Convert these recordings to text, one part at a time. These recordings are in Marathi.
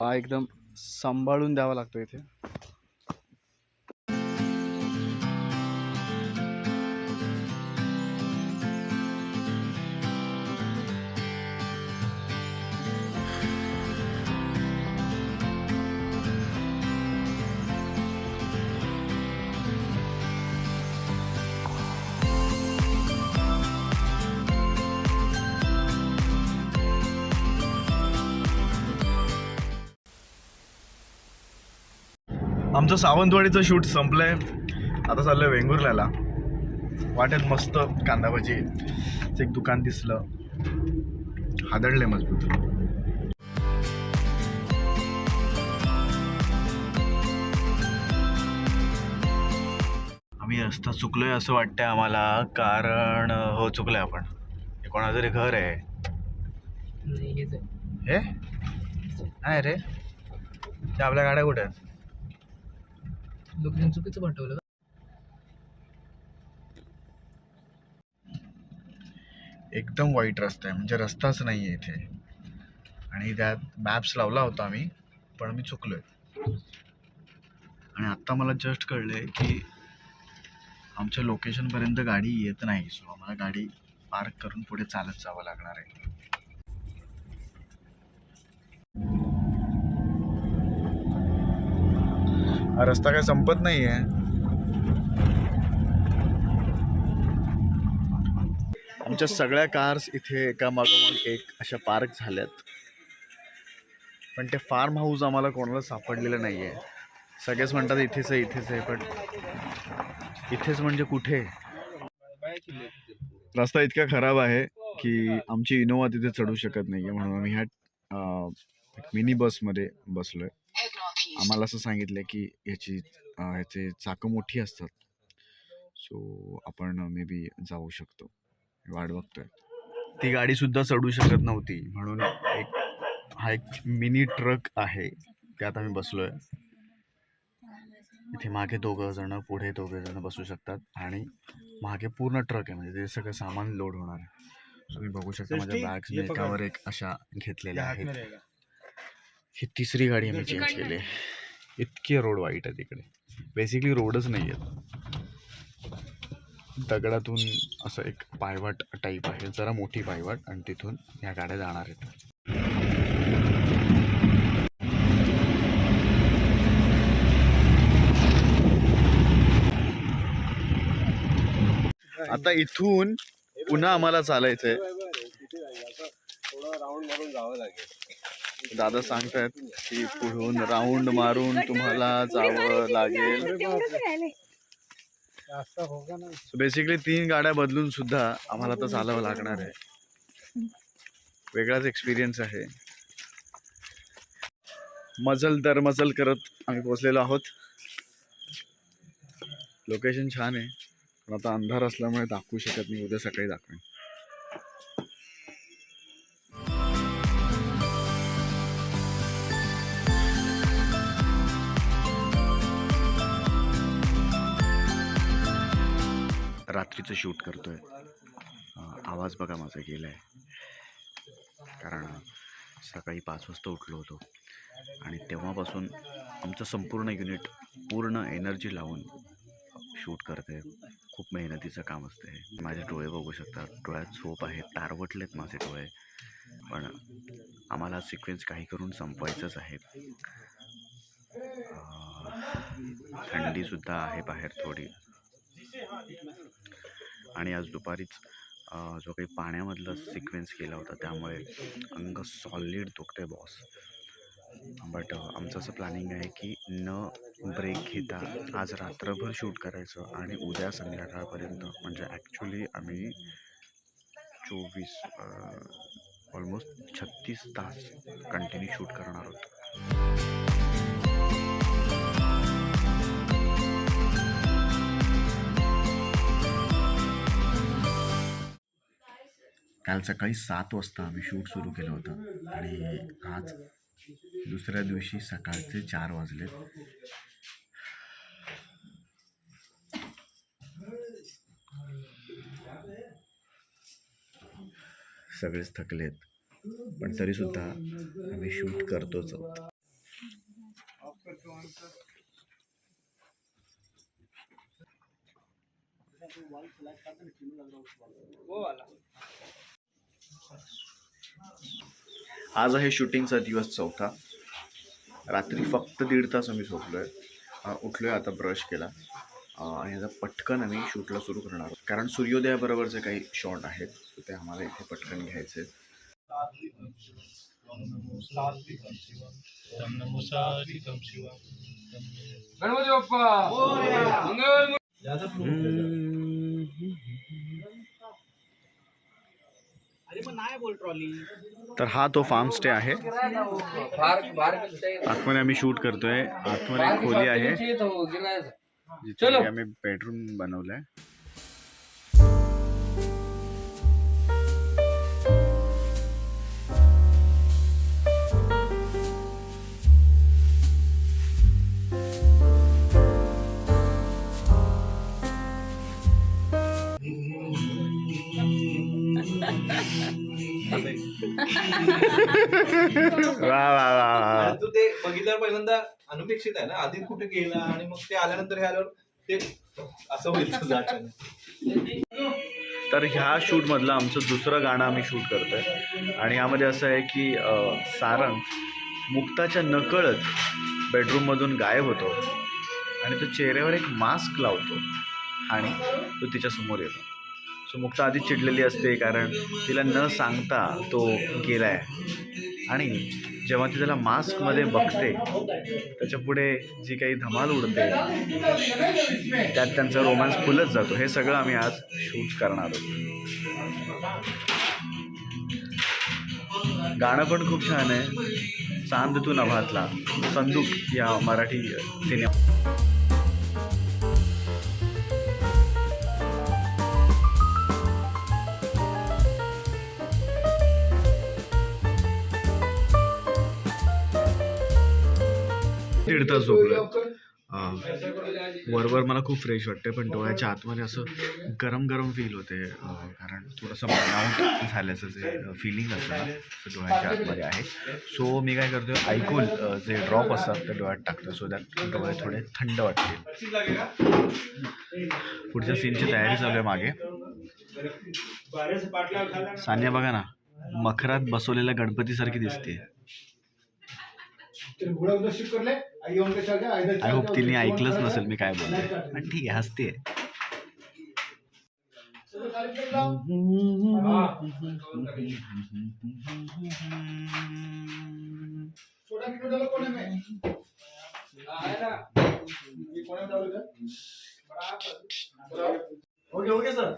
हा एकदम सांभाळून द्यावा लागतो इथे. आमचं सावंतवाडीचं शूट संपलंय. आता चाललंय वेंगुर्ल्याला. वाटेत मस्त कांदा भजी एक दुकान दिसलं. हादडले मजबूत. आम्ही रस्ता चुकलोय असं वाटतंय आम्हाला कारण हो चुकलोय आपण. हे कोणाचं तरी घर आहे. हे? नाही रे. ते आपल्या गाड्या कुठे आहेत? लोकेशन चुकीचं पाठवलं एकदम वाईट रस्ता आहे. म्हणजे रस्ताच नाही आहे इथे. आणि त्यात मॅप्स लावला होता आम्ही पण मी चुकलोय. आणि आत्ता मला जस्ट कळलंय की आमच्या लोकेशनपर्यंत गाडी येत नाही. सो आम्हाला गाडी पार्क करून पुढे चालत जावं लागणार आहे. हा रस्ता काय संपत नाही आहे आमच्या सगळ्या कार्स इथे एका मागोमाग एक अशा पार्क झाल्यात. पण ते फार्म हाऊस आम्हाला कोणाला सापडलेलं नाही आहे सगळेच म्हणतात इथेच आहे इथेच आहे पण इथेच म्हणजे कुठे? रस्ता इतका खराब आहे की आमची इनोवा तिथे चढू शकत नाही आहे म्हणून आम्ही ह्या मिनी बसमध्ये बसलो आहे आम्हाला असं सांगितलं की ह्याची ह्याचे चाकं मोठी असतात. सो आपण मे बी जाऊ शकतो. वाट बघतोय. ती गाडी सुद्धा चढू शकत नव्हती. म्हणून एक हा एक मिनी ट्रक आहे. त्यात आम्ही बसलोय. इथे मागे दोघं जण पुढे दोघे जण बसू शकतात. आणि मागे पूर्ण ट्रक आहे. म्हणजे ते सगळं सामान लोड होणार आहे. तुम्ही बघू शकता माझ्या बॅग्स एकावर एक अशा घेतलेल्या आहेत. ही तिसरी गाडी आम्ही चेंज केली. आहे इतके रोड वाईट आहे तिकडे बेसिकली रोडच नाही आहेत. दगडातून असं एक पायवाट टाईप आहे. जरा मोठी पायवाट आणि तिथून ह्या गाड्या जाणार आहेत. आता इथून पुन्हा आम्हाला चालायचंय. दादा सांगतायत की पुढून राऊंड मारून तुम्हाला जावं लागेल. बेसिकली तीन गाड्या बदलून सुद्धा आम्हाला आता चालावं लागणार आहे. वेगळाच एक्सपिरियन्स आहे. मजल दर मजल करत आम्ही पोचलेलो आहोत. लोकेशन छान आहे. पण आता अंधार असल्यामुळे दाखवू शकत नाही. उद्या सकाळी दाखवेन. रात्रीचं शूट करतोय. आहे आवाज बघा माझा आहे कारण सकाळी पाच वाजता उठलो होतो. आणि तेव्हापासून आमचं संपूर्ण युनिट पूर्ण एनर्जी लावून शूट करते. खूप मेहनतीचं काम असतं. आहे माझे डोळे बघू शकता डोळ्यात झोप आहे. तारवटलेत माझे डोळे. पण आम्हाला सिक्वेन्स काही करून संपवायचंच आहे. थंडीसुद्धा आहे बाहेर थोडी. आणि आज दुपारीच जो काही पाण्यामधला सिक्वेन्स केला होता त्यामुळे अंग सॉलिड दुखते बॉस बट आमचं असं प्लॅनिंग आहे की न ब्रेक घेता आज रात्रभर शूट करायचं आणि उद्या संध्याकाळपर्यंत म्हणजे ॲक्च्युली आम्ही चोवीस ऑलमोस्ट छत्तीस तास कंटिन्यू शूट करणार आहोत. काल सकाळी सात वाजता आम्ही शूट सुरू केलं होतं. आणि आज दुसऱ्या दिवशी सकाळचे चार वाजलेत. सगळेच थकलेत. पण तरीसुद्धा आम्ही शूट करतोच आहोत. हो, आज आहे शूटिंगचा दिवस चौथा. रात्री फक्त दीड तास आम्ही झोपलो आहे उठलो आहे आता ब्रश केला. आणि आता पटकन आम्ही शूटला सुरू करणार आहोत. कारण सूर्योदयाबरोबरचे काही शॉट आहेत ते आम्हाला इथे पटकन घ्यायचे आहेत. गणपती बाप्पा! तर हा तो फार्म स्टे आहे. आतमध्ये आम्ही शूट करतोय. आतमध्ये एक खोली आहे. जिथे चलो. आम्ही बेडरूम बनवलाय. वा वा वा वा. तू ते बघितल्यावर पहिल्यांदा अनपेक्षित आहे ना? आधी कुठे गेला आणि मग ते आल्यानंतर हे आल्यावर ते असं होईल तुझं अचानक. तर ह्या शूटमधलं आमचं दुसरं गाणं आम्ही शूट करतोय. आणि यामध्ये असं आहे की अं, सारंग मुक्ताच्या नकळत बेडरूममधून गायब होतो. आणि तो चेहऱ्यावर एक मास्क लावतो. आणि तो तिच्यासमोर येतो. सो मुक्ता आधी चिडलेली असते कारण तिला न सांगता तो गेला आहे आणि जेव्हा ती त्याला मास्कमध्ये बघते त्याच्या पुढे जी काही धमाल उडते त्यात त्यांचा रोमांस फुलत जातो. हे सगळं आम्ही आज शूट करणार आहोत. गाणं पण खूप छान आहे. चांद तू नभातला. संदूक या मराठी सिनेमा दीड तास झोपलं वरवर मला खूप फ्रेश वाटते पण डोळ्याच्या आतमध्ये असं गरम गरम फील होते. कारण थोडंसं बर्नआउट झाल्याचं जे फिलिंग असतं डोळ्याच्या आतमध्ये आहे. सो मी काय करतो ऐकून जे ड्रॉप असतात ते डोळ्यात टाकतो सो दॅट डोळे थोडे थंड वाटतील. पुढच्या सीनची तयारी चालू आहे मागे. सानिया बघा ना मखरात बसवलेल्या गणपतीसारखी दिसते आय होप तिने ऐकलंच नसेल मी काय बोलतोय. पण ठीक आहे हसते. Okay okay sir.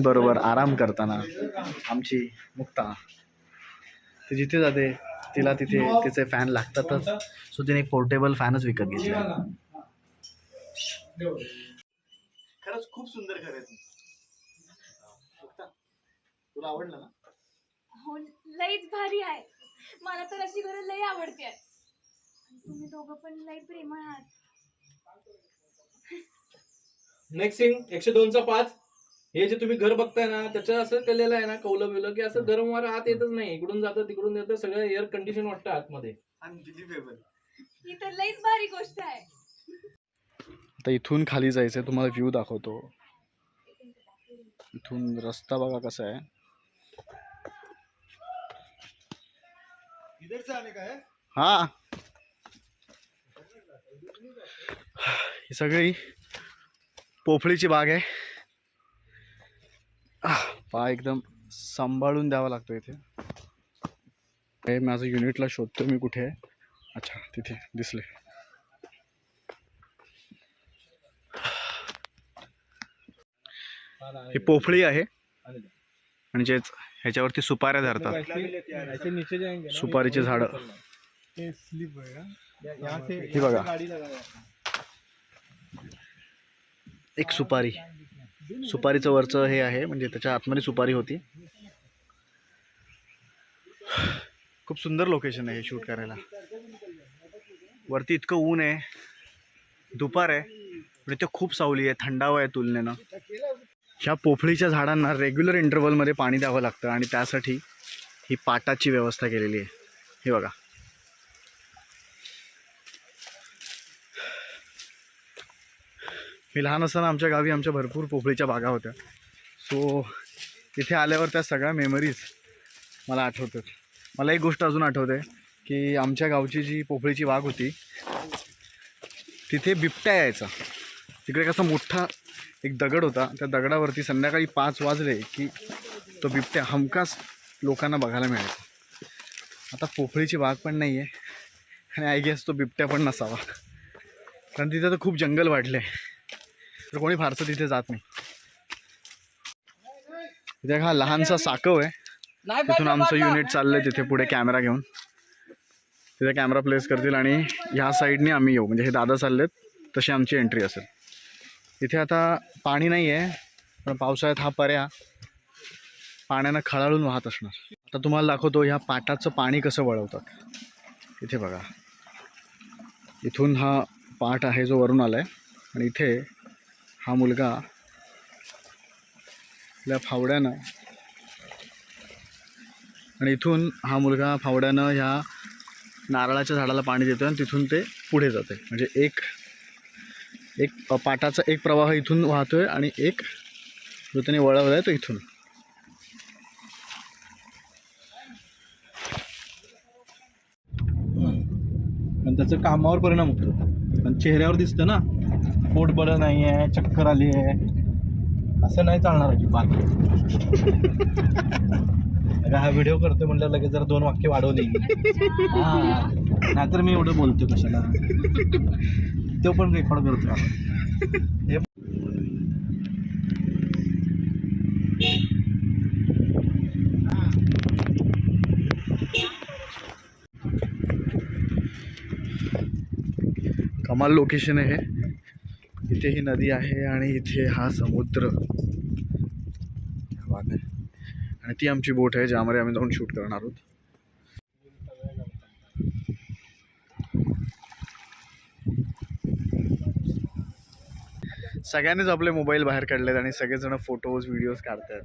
बरोबर आराम करताना आमची मुक्ता. ती जिथे जाते तिला तिथे तिचे फॅन लागतातच. सो तिने एक पोर्टेबल फॅनच विकत घेतला. खरंच खूप सुंदर घर आहे. तुला आवडलं ना? हो लईच भारी आहे. मला तर अशी घरं लई आवडते तुम्ही दोघं पण लई प्रेमळ आहात. नेक्स्ट सीन एकशे दोनचा पाच. हे जे तुम्ही घर बघताय ना त्याचं असं केलेलं आहे ना कौलं बिवलं की असं गरम वारं आत येतच नाही. इकडून जातं तिकडून येतं सगळं एअर कंडिशन वाटतं आतमध्ये. अनबिलिव्हेबल ही तर लईच भारी गोष्ट आहे. आता इथून खाली जायचं तुम्हाला व्ह्यू दाखवतो. इथून रस्ता बघा कसा आहे. हा. ही सगळी पोफळीची बाग आहे. पाय एकदम सांभाळून द्यावा लागतो इथे. हे माझं युनिटला शोधतो मी कुठे आहे. अच्छा तिथे दिसले. ही पोफळी आहे. म्हणजेच ह्याच्यावरती सुपाऱ्या धरतात. सुपारीचे झाडं. ही बघा. एक सुपारी. सुपारीचं वरचं हे आहे म्हणजे त्याच्या आतमध्ये सुपारी होती. खूप सुंदर लोकेशन आहे हे शूट करायला. वरती इतकं ऊन आहे. दुपार आहे. पण ते खूप सावली आहे थंडावा आहे तुलनेनं. ह्या पोफळीच्या झाडांना रेग्युलर इंटरवलमध्ये पाणी द्यावं लागतं आणि त्यासाठी ही पाटाची व्यवस्था केलेली आहे. हे बघा. मी लहान असताना आमच्या गावी आमच्या भरपूर पोफळीच्या बागा होत्या. सो तिथे आल्यावर त्या सगळ्या मेमरीज मला आठवतात. मला एक गोष्ट अजून आठवते की आमच्या गावची जी पोफळीची बाग होती तिथे बिबट्या यायचा. तिकडे कसा मोठा एक दगड होता. त्या दगडावरती संध्याकाळी पाच वाजले की तो बिबट्या हमखास लोकांना बघायला मिळायचा. आता पोफळीची बाग पण नाही आहे आणि आय गेस तो बिबट्या पण नसावा. कारण तिथे तर खूप जंगल वाढले तर कोणी फारसं तिथे जात नाही. तिथे हा लहानसा साकव आहे. तिथून आमचं युनिट चाललंय तिथे पुढे कॅमेरा घेऊन. तिथे कॅमेरा प्लेस करतील आणि ह्या साईडने आम्ही येऊ. म्हणजे हे दादा चाललेत तशी आमची एंट्री असेल. इथे आता पाणी नाही आहे पण पावसाळ्यात हा पर्या पाण्यानं खळाळून वाहत असणार. आता तुम्हाला दाखवतो ह्या पाटाचं पाणी कसं वळवतात. इथे बघा. इथून हा पाट आहे जो वरून आला आहे आणि इथे हा मुलगा आपल्या फावड्यानं. आणि इथून हा मुलगा फावड्यानं ह्या नारळाच्या झाडाला पाणी देतो आणि तिथून ते पुढे जाते म्हणजे एक एक पाटाचा एक प्रवाह इथून वाहतो आहे आणि एक जो त्याने वळवला आहे तो इथून. पण त्याचं कामावर परिणाम होतो. पण चेहऱ्यावर दिसतं ना. पोट बरं नाही आहे चक्कर आली आहे. असं नाही चालणार अजिबात. हा व्हिडिओ करतोय म्हटलं लगेच जरा दोन वाक्य वाढवली. हा. नाहीतर मी एवढं बोलतो कशाला? तो पण रेकॉर्ड करतो. हे कमाल लोकेशन आहे हे. इथे ही नदी आहे आणि इथे हा समुद्र. आहे. आणि ती आमची बोट आहे ज्यामध्ये आम्ही जाऊन शूट करणार आहोत. सगळ्यांनीच आपले मोबाईल बाहेर काढलेत आणि सगळेजण फोटोज व्हिडिओज काढतात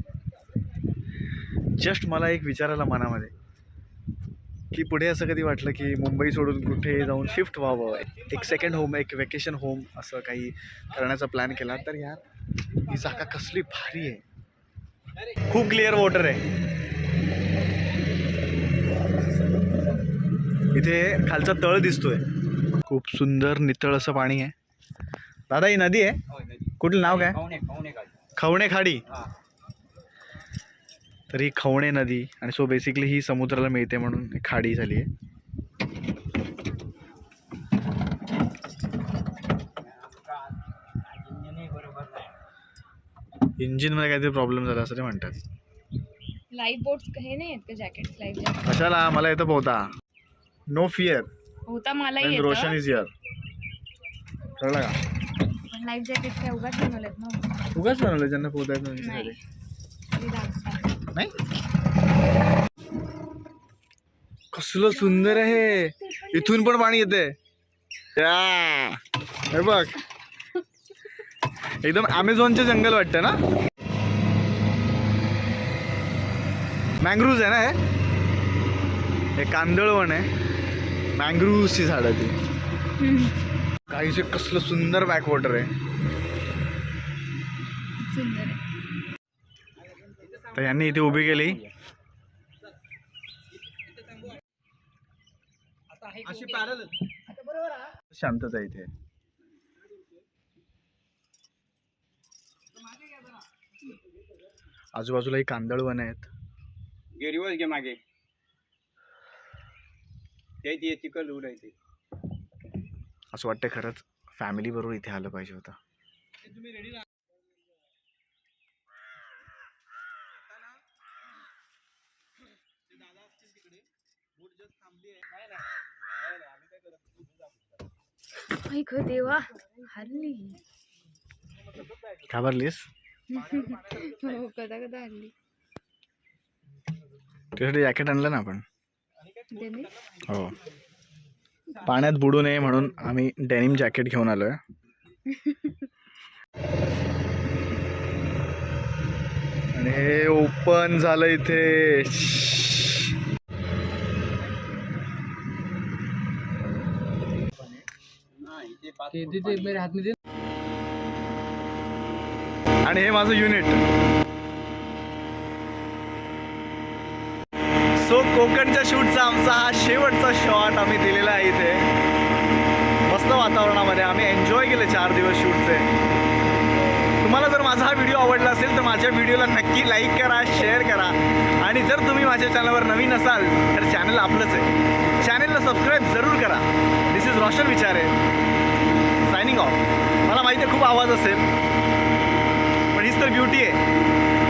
जस्ट मला एक विचारायला मनामध्ये की पुढे असं कधी वाटलं की मुंबई सोडून कुठे जाऊन शिफ्ट व्हावं? एक सेकंड होम एक वेकेशन होम असं काही करण्याचा प्लॅन केला. तर यार ही जागा कसली भारी आहे. खूप क्लिअर वॉटर आहे. इथे खालचा तळ दिसतोय. खूप सुंदर नितळ असं पाणी आहे. दादा ही नदी आहे? कुठलं नाव काय? खवणे खाडी. तर ही खवणे नदी आणि सो बेसिकली ही समुद्राला मिळते म्हणून खाडी झाली आहे. इंजिनमध्ये काहीतरी प्रॉब्लेम झाला असं ते म्हणतात. लाईफ बोट हे नाही आहेत का जॅकेट लाईफ जॅकेट कशाला? मला येतं पोहता. नो फिअर होता मला रोशन इज हिअर कळलं का? लाईफ जॅकेट काय उगाच बनवलेत ना? उगाच बनवलं ज्यांना पोहता येत नाही. नाही? कसलं सुंदर आहे. इथून पण पाणी येते. हे बघ. एकदम अमेझॉनचे जंगल वाटतं ना? मँग्रूव्ज आहे ना हे? हे कांदळवन आहे. मँग्रूव्जची झाडं ती. काहीचे कसलं सुंदर बॅकवॉटर आहे. सुंदर आहे. तर यांनी इथे उभी केली. पॅरल शांतता इथे. आजूबाजूला ही कांदळवन आहेत. गिरीवर घे मागे. त्याची चिकन उडायची असं वाटतं खरंच फॅमिली बरोबर इथे आलं पाहिजे होतं. आई ग देवा हल्ली घाबरलीस हो कदा कदा हल्ली तुझ्यासाठी जॅकेट आणलं ना आपण? त्याने हो. पाण्यात बुडू नये म्हणून आम्ही डेनिम जॅकेट घेऊन आलोय. आणि हे ओपन झालं इथे. आणि हे माझं युनिट सो कोकणच्या शूटचा आमचा हा शेवटचा शॉट आम्ही दिलेला आहे इथे. मस्त वातावरणामध्ये आम्ही एन्जॉय केले चार दिवस शूटचे तुम्हाला जर माझा हा व्हिडिओ आवडला असेल तर माझ्या व्हिडिओला नक्की लाईक करा शेअर करा. आणि जर तुम्ही माझ्या चॅनलवर नवीन असाल तर चॅनल आपलंच आहे. चॅनलला सबस्क्राईब जरूर करा. This is Roshan Vichare. Of मला माहिती आहे खूप आवाज असेल. पण हीच तर ब्युटी आहे.